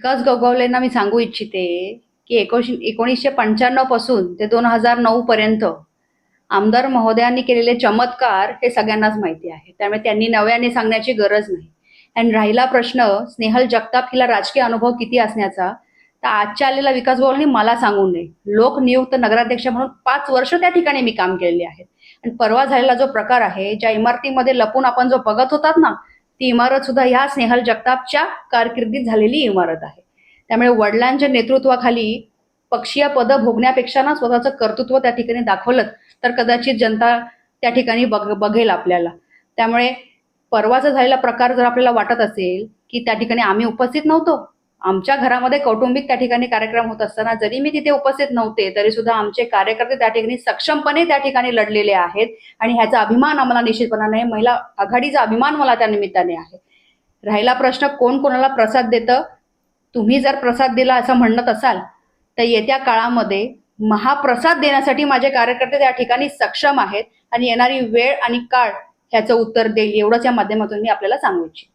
विकास गोगावलेंना मी सांगू इच्छिते की एकोशी एकोणीसशे पंच्याण्णवपासून ते दोन हजार नऊ पर्यंत आमदार महोदयांनी केलेले चमत्कार हे सगळ्यांनाच माहिती आहे. त्यामुळे त्यांनी नव्याने सांगण्याची गरज नाही. आणि राहिला प्रश्न स्नेहल जगताप हिला राजकीय अनुभव किती असण्याचा? तर आजच्या आलेला विकास गोगावलेंनी मला सांगू नये. लोकनियुक्त नगराध्यक्ष म्हणून पाच वर्ष त्या ठिकाणी मी काम केलेले आहे आणि परवा झालेला जो प्रकार आहे ज्या इमारतीमध्ये लपून आपण जो बघत होतात ना ती इमारत सुद्धा ह्या स्नेहल जगतापच्या कारकिर्दीत झालेली इमारत आहे. त्यामुळे वडिलांच्या नेतृत्वाखाली पक्षीय पद भोगण्यापेक्षा ना स्वतःचं कर्तृत्व त्या ठिकाणी दाखवलं तर कदाचित जनता त्या ठिकाणी बघ बघेल आपल्याला. त्यामुळे परवाचा झालेला प्रकार जर आपल्याला वाटत असेल की त्या ठिकाणी आम्ही उपस्थित नव्हतो आमच्या घरामध्ये कौटुंबिक त्या ठिकाणी कार्यक्रम होत असताना जरी मी तिथे उपस्थित नव्हते तरी सुद्धा आमचे कार्यकर्ते त्या ठिकाणी सक्षमपणे त्या ठिकाणी लढलेले आहेत आणि ह्याचा अभिमान आम्हाला निश्चितपणाने महिला आघाडीचा अभिमान मला त्या निमित्ताने आहे. राहिला प्रश्न कोण कोणाला प्रसाद देतं? तुम्ही जर प्रसाद दिला असं म्हणत असाल तर येत्या काळामध्ये महाप्रसाद देण्यासाठी माझे कार्यकर्ते त्या ठिकाणी सक्षम आहेत आणि येणारी वेळ आणि काळ ह्याचं उत्तर देईल एवढंच या माध्यमातून मी आपल्याला सांगू इच्छिते.